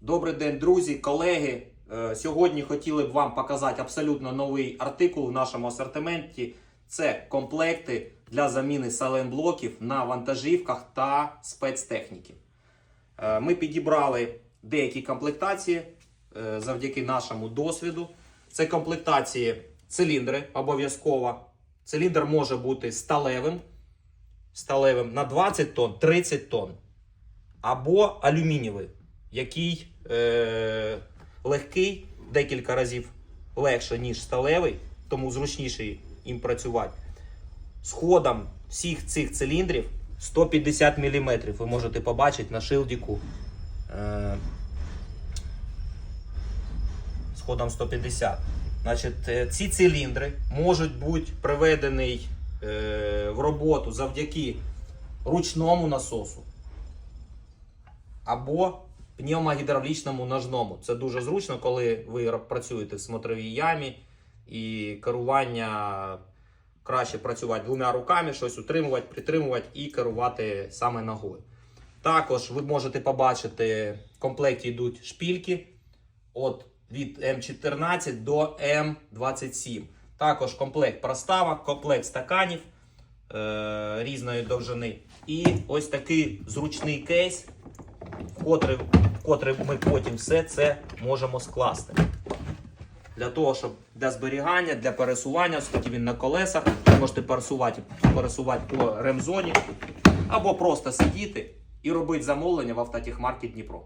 Добрий день, друзі, колеги. Е, Сьогодні хотіли б вам показати абсолютно новий артикул в нашому асортименті. Це комплекти для заміни саленблоків на вантажівках та спецтехніки. Е, Ми підібрали деякі комплектації е, завдяки нашому досвіду. Це комплектації циліндри обов'язково. Циліндр може бути сталевим, сталевим на 20 тонн, 30 тонн. Або алюмінієвий, який е, легкий, декілька разів легше, ніж сталевий, тому зручніше їм працювати. З ходом всіх цих циліндрів 150 мм. Ви можете побачити на шилдіку. Е, з ходом 150. Значить, е, ці циліндри можуть бути приведені е, в роботу завдяки ручному насосу або пневмогідравлічному ножному. Це дуже зручно, коли ви працюєте в смотровій ямі і керування краще працювати двома руками, щось утримувати, притримувати і керувати саме ногою. Також ви можете побачити, в комплекті йдуть шпільки от від М14 до М27. Також комплект проставок, комплект стаканів е, різної довжини. І ось такий зручний кейс, в котрий, в котрий ми потім все це можемо скласти. Для того, щоб для зберігання, для пересування, оскільки він на колесах, можете пересувати, пересувати по ремзоні, або просто сидіти і робити замовлення в автотехмаркет Дніпро.